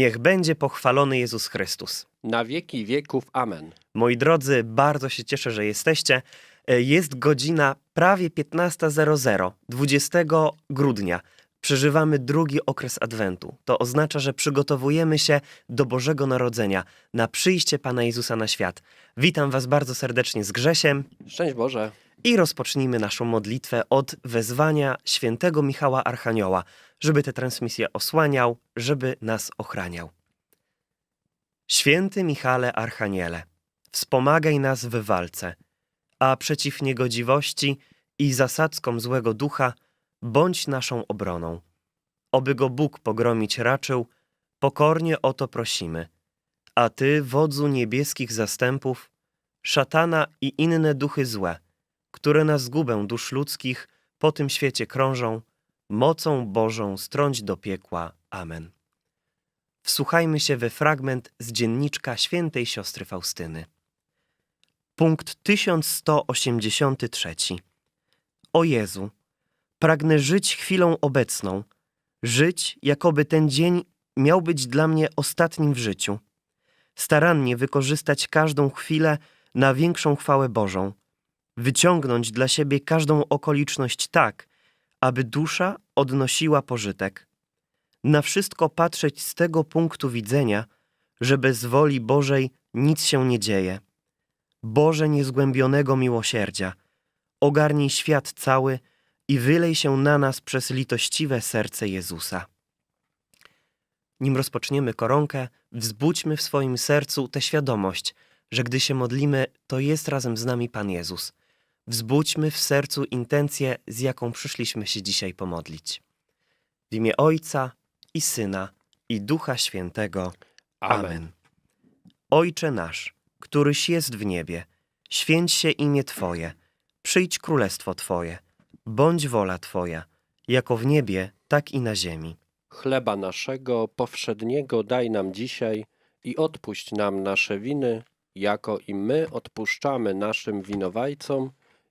Niech będzie pochwalony Jezus Chrystus. na wieki wieków. Amen. Moi drodzy, bardzo się cieszę, że jesteście. E, Jest godzina prawie 15.00, 20 grudnia. Przeżywamy drugi okres Adwentu. To oznacza, że przygotowujemy się do Bożego Narodzenia, na przyjście Pana Jezusa na świat. Witam Was bardzo serdecznie z Grzesiem Szczęść Boże. I rozpocznijmy naszą modlitwę od wezwania świętego Michała Archanioła, żeby tę transmisję osłaniał, żeby nas ochraniał. Święty Michale Archaniele, wspomagaj nas w walce, a przeciw niegodziwości i zasadzkom złego ducha bądź naszą obroną. Oby go Bóg pogromić raczył, pokornie o to prosimy. A Ty, wodzu niebieskich zastępów, szatana i inne duchy złe, które na zgubę dusz ludzkich po tym świecie krążą, mocą Bożą strąć do piekła. Amen. Wsłuchajmy się we fragment z dzienniczka świętej siostry Faustyny. Punkt 1183. O Jezu, pragnę żyć chwilą obecną, żyć, jakoby ten dzień miał być dla mnie ostatnim w życiu. Starannie wykorzystać każdą chwilę na większą chwałę Bożą, wyciągnąć dla siebie każdą okoliczność tak, aby dusza odnosiła pożytek. Na wszystko patrzeć z tego punktu widzenia, że bez woli Bożej nic się nie dzieje. Boże niezgłębionego miłosierdzia, ogarnij świat cały i wylej się na nas przez litościwe serce Jezusa. Nim rozpoczniemy koronkę, wzbudźmy w swoim sercu tę świadomość, że gdy się modlimy, to jest razem z nami Pan Jezus. Wzbudźmy w sercu intencję, z jaką przyszliśmy się dzisiaj pomodlić. W imię Ojca i Syna i Ducha Świętego. Amen. Amen. Ojcze nasz, któryś jest w niebie, święć się imię Twoje, przyjdź królestwo Twoje, bądź wola Twoja, jako w niebie, tak i na ziemi. Chleba naszego powszedniego daj nam dzisiaj i odpuść nam nasze winy, jako i my odpuszczamy naszym winowajcom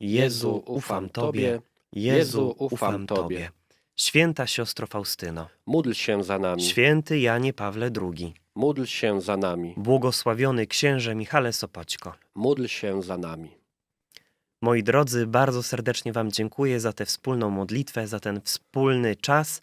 Jezu, ufam Tobie. Jezu, ufam Tobie. Święta siostro Faustyno, Módl się za nami. święty Janie Pawle II, Módl się za nami. błogosławiony księże Michale Sopoćko. Módl się za nami. Moi drodzy, bardzo serdecznie Wam dziękuję za tę wspólną modlitwę, za ten wspólny czas.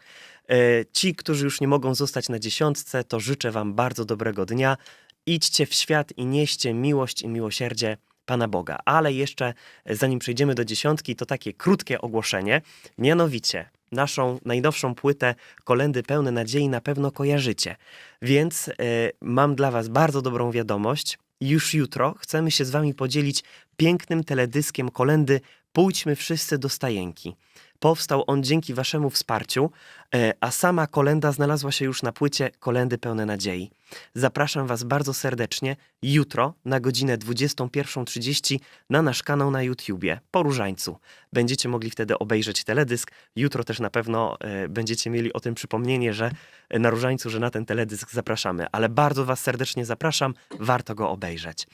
E, Ci, którzy już nie mogą zostać na dziesiątce, to życzę Wam bardzo dobrego dnia. Idźcie w świat i nieście miłość i miłosierdzie Pana Boga. Ale jeszcze, e, zanim przejdziemy do dziesiątki, to takie krótkie ogłoszenie. Mianowicie, naszą najnowszą płytę Kolendy pełne nadziei na pewno kojarzycie. Więc e, mam dla Was bardzo dobrą wiadomość. Już jutro chcemy się z Wami podzielić pięknym teledyskiem kolendy Pójdźmy wszyscy do stajenki. Powstał on dzięki Waszemu wsparciu, e, a sama kolenda znalazła się już na płycie Kolendy pełne nadziei. Zapraszam Was bardzo serdecznie jutro na godzinę 21.30 na nasz kanał na YouTubie po Różańcu. Będziecie mogli wtedy obejrzeć teledysk. Jutro też na pewno e, będziecie mieli o tym przypomnienie, że e, na Różańcu, że na ten teledysk zapraszamy. Ale bardzo Was serdecznie zapraszam, warto go obejrzeć.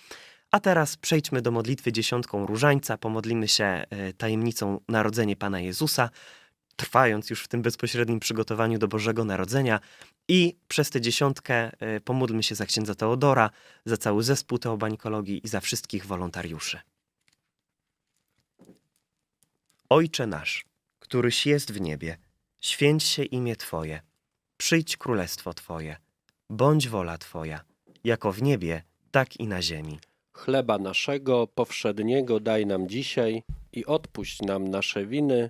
A teraz przejdźmy do modlitwy dziesiątką Różańca. Pomodlimy się e, tajemnicą Narodzenie Pana Jezusa, trwając już w tym bezpośrednim przygotowaniu do Bożego Narodzenia. I przez tę dziesiątkę e, pomódlmy się za księdza Teodora, za cały zespół teobańkologii i za wszystkich wolontariuszy. Ojcze nasz, któryś jest w niebie, święć się imię Twoje, przyjdź królestwo Twoje, bądź wola Twoja, jako w niebie, tak i na ziemi. Chleba naszego powszedniego daj nam dzisiaj i odpuść nam nasze winy,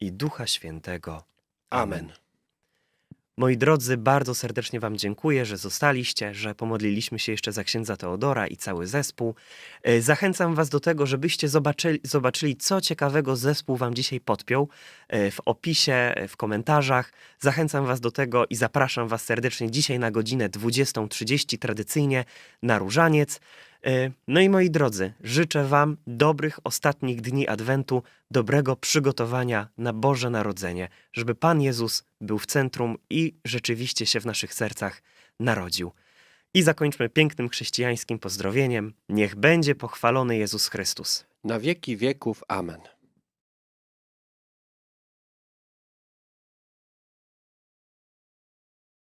i Ducha Świętego. Amen. Moi drodzy, bardzo serdecznie Wam dziękuję, że zostaliście, że pomodliliśmy się jeszcze za księdza Teodora i cały zespół. E, Zachęcam Was do tego, żebyście zobaczyli, zobaczyli co ciekawego zespół Wam dzisiaj podpiął e, w opisie, e, w komentarzach. Zachęcam Was do tego i zapraszam Was serdecznie dzisiaj na godzinę 20.30 tradycyjnie na Różaniec. E, No i moi drodzy, życzę Wam dobrych ostatnich dni Adwentu, dobrego przygotowania na Boże Narodzenie, żeby Pan Jezus był w centrum i rzeczywiście się w naszych sercach narodził. I zakończmy pięknym chrześcijańskim pozdrowieniem. Niech będzie pochwalony Jezus Chrystus. Na wieki wieków. Amen.